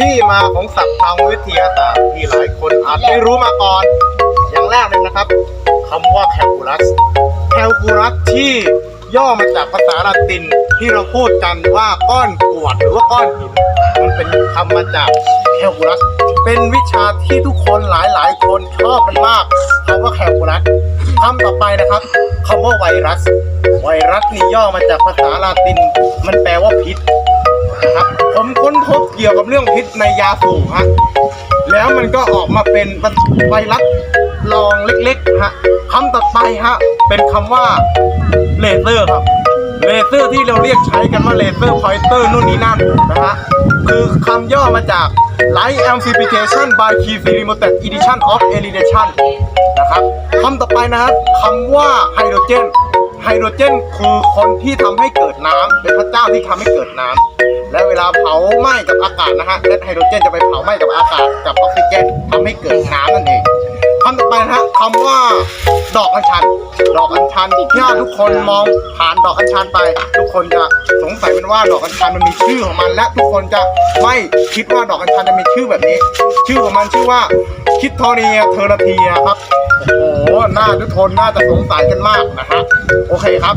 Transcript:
ที่มาของศัพท์ทางวิทยาศาสตร์ที่หลายคนอาจไม่รู้มาก่อน อย่างแรกเลยนะครับคำว่าแคลคูลัสแคลคูลัสที่ย่อมาจากภาษาละตินที่เราพูดกันว่าก้อนกรวดหรือว่าก้อนหินมันเป็นคำมาจากแคลคูลัส เป็นวิชาที่ทุกคนหลายๆคนชอบมันมากคำว่าแคลคูลัสคำต่อไปนะครับคำว่าไวรัส ไวรัสนี่ย่อมาจากภาษาลาติน มันแปลว่าพิษนะครับผมค้นพบเกี่ยวกับเรื่องพิษในยาสูบฮะแล้วมันก็ออกมาเป็นไวรัสลองเล็กๆฮะคำต่อไปฮะเป็นคำว่าเลเซอร์ครับเลเซอร์ที่เราเรียกใช้กันว่าเลเซอร์พอยเตอร์นู่นนี่นั่นนะฮะคือคำย่อมาจาก Light Amplification by Key Limited Edition of Elidation นะครับคำต่อไปนะครับคำว่าไฮโดรเจนไฮโดรเจนคือคนที่ทำให้เกิดน้ำเป็นพระเจ้าที่ทำให้เกิดน้ำ และเวลาเผาไหม้กับอากาศนะฮะและไฮโดรเจนจะไปเผาไหม้กับอากาศกับออกซิเจนทำให้เกิดน้ำนั่นเองคำต่อไปนะฮะคำว่า ดอกอัญชัน ดอกอัญชันที่ทุกคนมองผ่านดอกอัญชันไป ทุกคนจะสงสัยเป็นว่าดอกอัญชันมันมีชื่อของมัน และทุกคนจะไม่คิดว่าดอกอัญชันจะมีชื่อแบบนี้ ชื่อของมันชื่อว่าคิทโทเนียเทอร์เทียครับโอ้โหน่าทุกคนน่าจะสงสัยกันมากนะฮะโอเคครับ